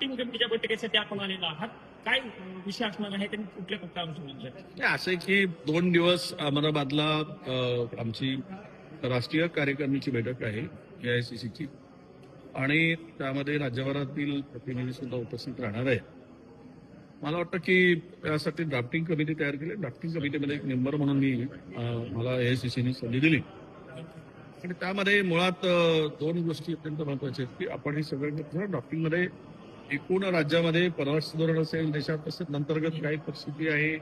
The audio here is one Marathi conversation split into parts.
बैठकीसाठी आपण आलेलो आहात. काय विषय असणार आहे त्यांनी कुठल्या असं आहे की दोन दिवस अहमदाबादला आमची राष्ट्रीय कार्यकारिणीची बैठक आहे एआयसीसीची आणि त्यामध्ये राज्यभरातील प्रतिनिधी सुद्धा उपस्थित राहणार आहे मला वाटतं की त्यासाठी ड्राफ्टिंग कमिटी तयार केली. ड्राफ्टिंग कमिटीमध्ये एक मेंबर म्हणून मी मला एआयसीसीने संधी दिली. आणि त्यामध्ये मुळात दोन गोष्टी अत्यंत महत्त्वाच्या आहेत की आपण हे सगळं ड्राफ्टिंगमध्ये एकूण राज्यामध्ये परराष्ट्र धोरण असेल देशात तसेच अंतर्गत काय परिस्थिती आहे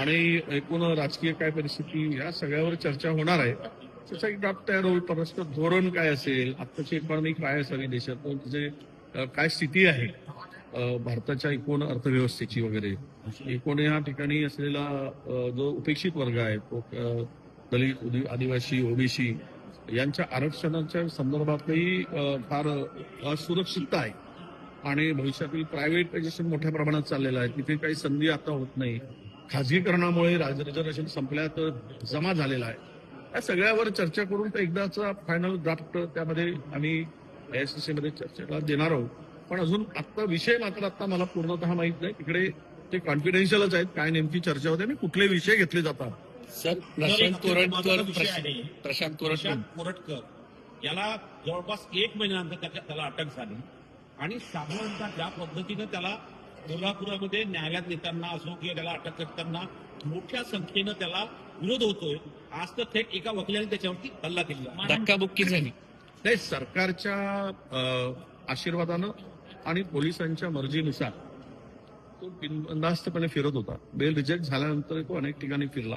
आणि एकूण राजकीय काय परिस्थिती या सगळ्यावर चर्चा होणार आहे. त्याचा एक ड्राफ्ट तयार होईल. परराष्ट्र धोरण काय असेल आत्ताची इकॉनॉमी काय असावी देशात म्हणजे काय स्थिती आहे भारताच्या एकूण अर्थव्यवस्थेची वगैरे. एकूण या ठिकाणी असलेला जो उपेक्षित वर्ग आहे तो दलित उदी- आदिवासी ओबीसी यांच्या आरक्षणाच्या संदर्भातही फार असुरक्षितता आहे. आणि भविष्यातील प्रायव्हेटायझेशन मोठ्या प्रमाणात चाललेलं आहे तिथे काही संधी आता होत नाही. खाजगीकरणामुळे राज रिझर्वेशन संपल्यात जमा झालेला आहे. या सगळ्यावर चर्चा करून तर एकदाचा फायनल ड्राफ्ट त्यामध्ये आम्ही आयसीसी मध्ये चर्चेला देणार आहोत. पण अजून आत्ता विषय मात्र आता मला पूर्णतः माहीत नाही. तिकडे ते कॉन्फिडेन्शियलच आहेत काय नेमकी चर्चा होते आणि कुठले विषय घेतले जातात. सर प्रशांत कोरटकर. प्रशांत कोरटकर. याला जवळपास एक महिन्यानंतर त्याला अटक झाली. आणि साधारणतः ज्या पद्धतीनं त्याला कोल्हापुरामध्ये न्यायालयात नेताना असो किंवा त्याला अटक करताना मोठ्या संख्येनं त्याला विरोध होतोय. आज तर थेट एका वकिलाने त्याच्यावरती हल्ला केला धक्काबुक्की झाली. नाही सरकारच्या अ, आशीर्वादानं आणि पोलिसांच्या मर्जीनुसार तो बिनबंदास्तपणे फिरत होता. बेल रिजेक्ट झाल्यानंतर तो अनेक ठिकाणी फिरला.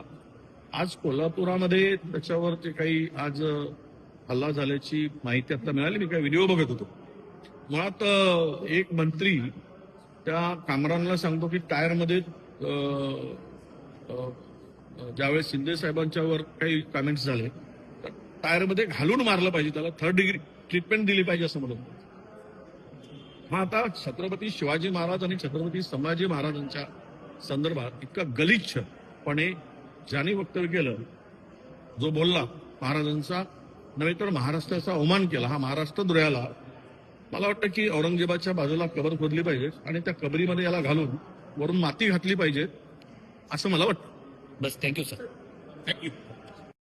आज कोल्हापुरामध्ये त्याच्यावर जे काही आज हल्ला झाल्याची माहिती आता मिळाली. मी काय व्हिडिओ बघत होतो. मुळात एक मंत्री त्या कामरानला सांगतो की टायरमध्ये ज्यावेळेस शिंदे साहेबांच्यावर काही कमेंट्स झाले तर टायरमध्ये घालून मारलं पाहिजे त्याला थर्ड डिग्री ट्रीटमेंट दिली पाहिजे असं म्हणत होते. मग आता छत्रपती शिवाजी महाराज आणि छत्रपती संभाजी महाराजांच्या संदर्भात इतका गलिच्छपणे ज्यांनी वक्तव्य केलं जो बोलला महाराजांचा नव्हे तर महाराष्ट्राचा अवमान केला हा महाराष्ट्र दुर्याला मला वाटतं की औरंगजेबाच्या बाजूला कबर खोदली पाहिजे आणि त्या कबरीमध्ये याला घालून वरून माती घातली पाहिजे असं मला वाटतं. बस थँक्यू सर थँक्यू